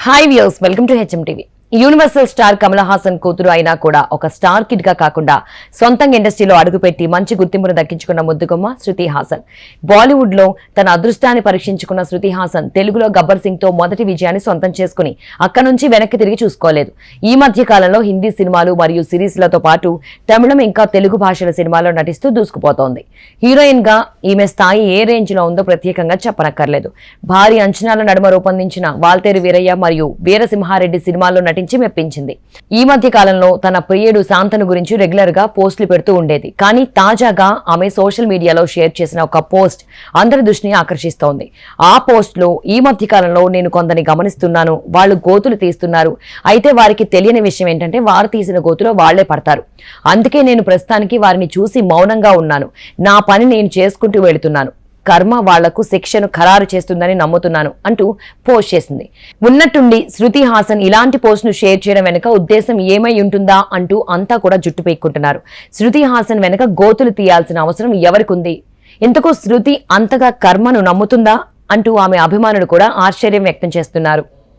hi views welcome to HM TV Universal star Kamal Haasan కూతురు అయినా కూడా ఒక స్టార్ కిడ్గా కాకుండా సొంతంగా ఇండస్ట్రీలో అడుగుపెట్టి మంచి గుర్తింపును దక్కించుకున్న ముద్దుగుమ్మ శృతి హాసన్. బాలీవుడ్లో తన అదృష్టాన్ని పరీక్షించుకున్న శృతి హాసన్ తెలుగులో గబ్బర్ సింగ్తో మొదటి విజయాన్ని సొంతం చేసుకుని అక్క నుంచి వెనక్కి తిరిగి చూసుకోలేదు. ఈ మధ్య కాలంలో హిందీ సినిమాలు మరియు సిరీస్లతో పాటు తమిళం ఇంకా తెలుగు భాషల సినిమాల్లో నటిస్తూ దూసుకుపోతోంది. హీరోయిన్గా ఈమె స్థాయి ఏ రేంజ్లో ఉందో ప్రత్యేకంగా చెప్పనక్కర్లేదు. భారీ అంచనాల నడుమ రూపొందించిన వాల్తేరు వీరయ్య మరియు వీరసింహారెడ్డి సినిమాల్లో నటించి మెప్పించింది. ఈ మధ్య కాలంలో తన ప్రియుడు శాంతను గురించి రెగ్యులర్గా పోస్టులు పెడుతూ ఉండేది. కానీ తాజాగా ఆమె సోషల్ మీడియాలో షేర్ చేసిన ఒక పోస్ట్ అందరి దృష్టిని ఆకర్షిస్తోంది. ఆ పోస్ట్లో ఈ మధ్య కాలంలో నేను కొందరిని గమనిస్తున్నాను. వాళ్ళు గోతులు తీస్తున్నారు. అయితే వారికి తెలియని విషయం ఏంటంటే వారు తీసిన గోతులో వాళ్ళే పడతారు. అందుకే నేను ప్రస్తుతానికి వారిని చూసి మౌనంగా ఉన్నాను. నా పని నేను చేసుకుంటూ వెళుతున్నాను. కర్మ వాళ్ళకు శిక్షను ఖరారు చేస్తుందని నమ్ముతున్నాను అంటూ పోస్ట్ చేసింది. ఉన్నట్టుండి శృతి హాసన్ ఇలాంటి పోస్ట్ను షేర్ చేయడం వెనుక ఉద్దేశం ఏమై ఉంటుందా అంటూ అంతా కూడా జుట్టు పీక్కుంటున్నారు. శృతి హాసన్ వెనుక గోతులు తీయాల్సిన అవసరం ఎవరికుంది? ఇంతకు శృతి అంతగా కర్మను నమ్ముతుందా అంటూ ఆమె అభిమానులు కూడా ఆశ్చర్యం వ్యక్తం చేస్తున్నారు.